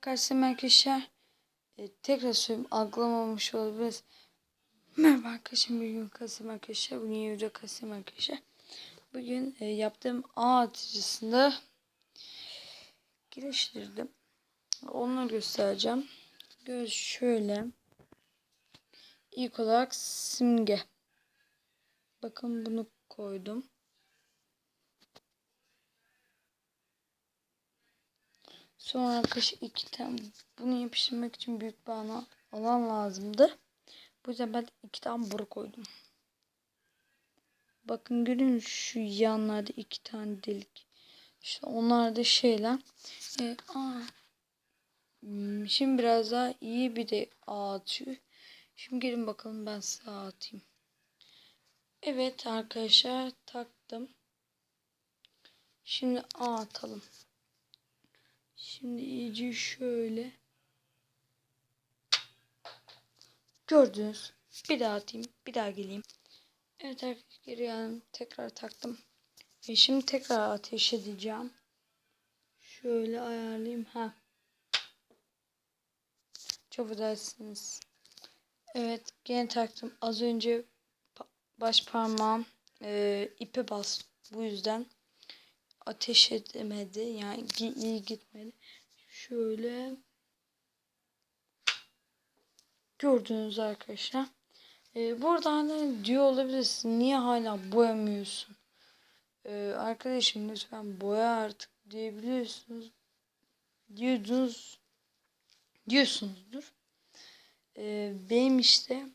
Karşısında arkadaşlar e, tekrar söyleyeyim algılamamış olabiliriz. Merhaba arkadaşlar bugün Kasım arkadaşlar bugün Yavru Kasım arkadaşlar. Bugün e, yaptığım ağ atıcısında geliştirdim. Onu göstereceğim. Göz şöyle. İlk olarak simge. Bakın bunu koydum. Sonra arkadaşlar iki tane bunu yapıştırmak için büyük bir ana, alan lazımdı. Bu yüzden ben iki tane boru koydum. Bakın görün şu yanlarda iki tane delik. İşte onlar da şeyler. E, aa. Hmm, Şimdi biraz daha iyi bir de ağ atıyor. Şimdi gelin bakalım ben size atayım. Evet arkadaşlar taktım. Şimdi atalım. Şimdi iyice şöyle. Gördünüz. Bir daha atayım. Bir daha geleyim. Evet arkadaşlar geldim. Tekrar taktım. Ve şimdi tekrar ateş edeceğim. Şöyle ayarlayayım. Ha. Çok affedersiniz. Evet gene taktım. Az önce baş parmağım e, ipe bastı. Bu yüzden ateş edemedi. Yani iyi gitmedi. Şöyle gördünüz arkadaşlar. Ee, burada hani diyor olabilirsin. Niye hala boyamıyorsun? Ee, arkadaşım lütfen boya artık diyebiliyorsunuz. Diyordunuz. Diyorsunuzdur. Ee, benim işte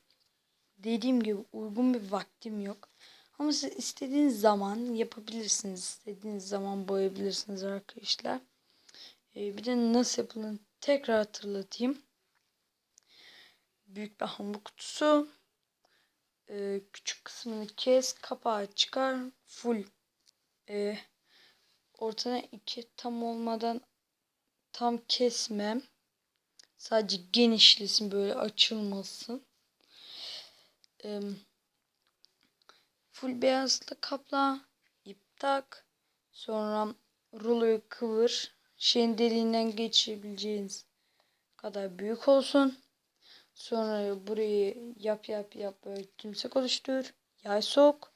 dediğim gibi uygun bir vaktim yok. Ama siz istediğiniz zaman yapabilirsiniz. İstediğiniz zaman boyayabilirsiniz arkadaşlar. Ee, bir de nasıl yapıldığını tekrar hatırlatayım. Büyük bir hamur kutusu. Ee, küçük kısmını kes. Kapağı çıkar. Full. Ee, ortadan iki tam olmadan tam kesmem. Sadece genişlesin böyle açılmasın. Ee, full beyazla kapla. ip tak. Sonra ruloyu kıvır. Şeyin deliğinden geçirebileceğiniz kadar büyük olsun. Sonra burayı yap yap yap böyle tümsek oluştur. Yay sok.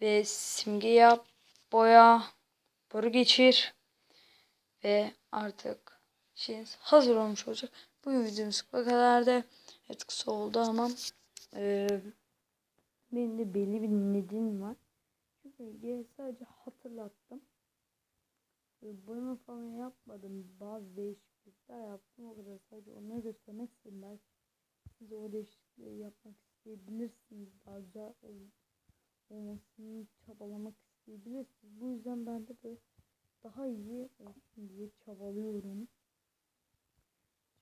Ve simge yap. Boya. Boru geçir. Ve artık şeyiniz hazır olmuş olacak. Bu videomuz bu kadardı. Kısa oldu ama e, benim de belli bir nedenim var. Çünkü sadece hatırlattım. Boyama falan yapmadım. Bazı değişiklikler yaptım. O kadar sadece onları göstermek istedim. Belki siz o değişiklikleri yapmak isteyebilirsiniz. Daha güzel ol- olmasını çabalamak isteyebilirsiniz. Bu yüzden ben de böyle daha iyi olsun diye çabalıyorum.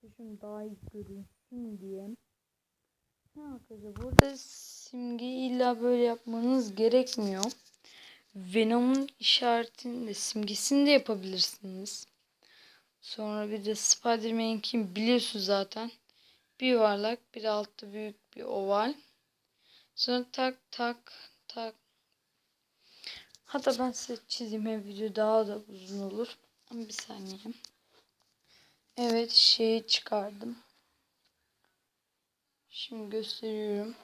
Çocuğum daha iyi görünsün diye. Ha arkadaşlar burada simge illa böyle yapmanız gerekmiyor. Venom'un işaretini de simgesini de yapabilirsiniz. Sonra bir de Spider-Man'in biliyorsunuz zaten. Bir yuvarlak bir altta büyük bir oval. Sonra tak tak tak. Hatta ben size çizeyim video daha da uzun olur. Ama bir saniye. Evet şeyi çıkardım. Şimdi gösteriyorum.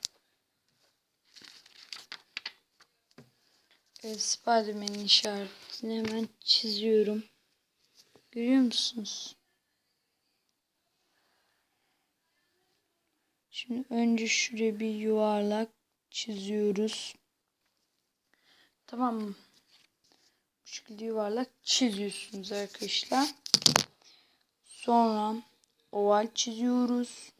Evet, Spider-Man'in işaretini hemen çiziyorum. Görüyor musunuz? Şimdi önce şuraya bir yuvarlak çiziyoruz. Tamam mı? Bu şekilde yuvarlak çiziyorsunuz arkadaşlar. Sonra oval çiziyoruz.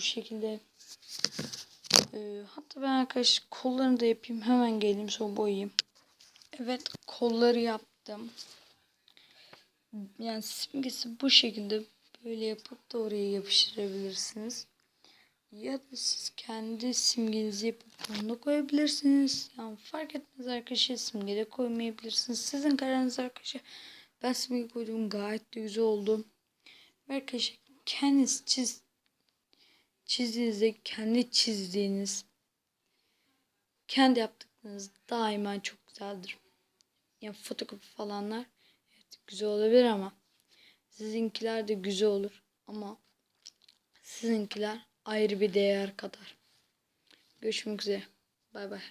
Bu şekilde. Ee, hatta ben arkadaşlar kollarını da yapayım. Hemen geleyim sonra boyayayım. Evet kolları yaptım. Yani simgesi bu şekilde böyle yapıp da oraya yapıştırabilirsiniz. Ya da siz kendi simgenizi yapıp da koyabilirsiniz. Yani fark etmez arkadaşlar simge de koymayabilirsiniz. Sizin kararınız arkadaşlar. Ben simge koydum gayet de güzel oldu. Arkadaşlar kendiniz çiz çizdiğinizde kendi çizdiğiniz kendi yaptıklarınız daima çok güzeldir. yani fotokopi falanlar evet, güzel olabilir ama sizinkiler de güzel olur ama sizinkiler ayrı bir değer kadar. Görüşmek üzere. Bay bay.